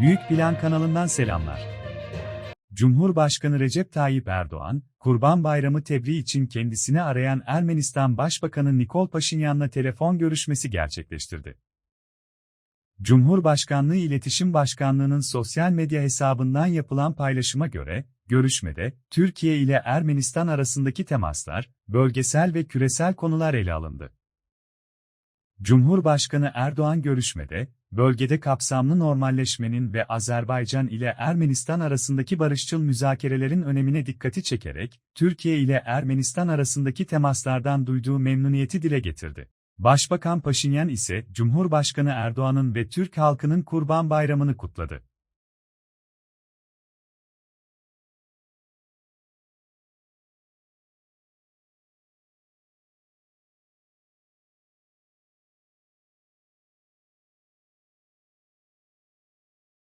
Büyük Plan kanalından selamlar. Cumhurbaşkanı Recep Tayyip Erdoğan, Kurban Bayramı tebriği için kendisini arayan Ermenistan Başbakanı Nikol Paşinyan'la telefon görüşmesi gerçekleştirdi. Cumhurbaşkanlığı İletişim Başkanlığı'nın sosyal medya hesabından yapılan paylaşıma göre, görüşmede, Türkiye ile Ermenistan arasındaki temaslar, bölgesel ve küresel konular ele alındı. Cumhurbaşkanı Erdoğan görüşmede, bölgede kapsamlı normalleşmenin ve Azerbaycan ile Ermenistan arasındaki barışçıl müzakerelerin önemine dikkati çekerek, Türkiye ile Ermenistan arasındaki temaslardan duyduğu memnuniyeti dile getirdi. Başbakan Paşinyan ise, Cumhurbaşkanı Erdoğan'ın ve Türk halkının Kurban Bayramı'nı kutladı.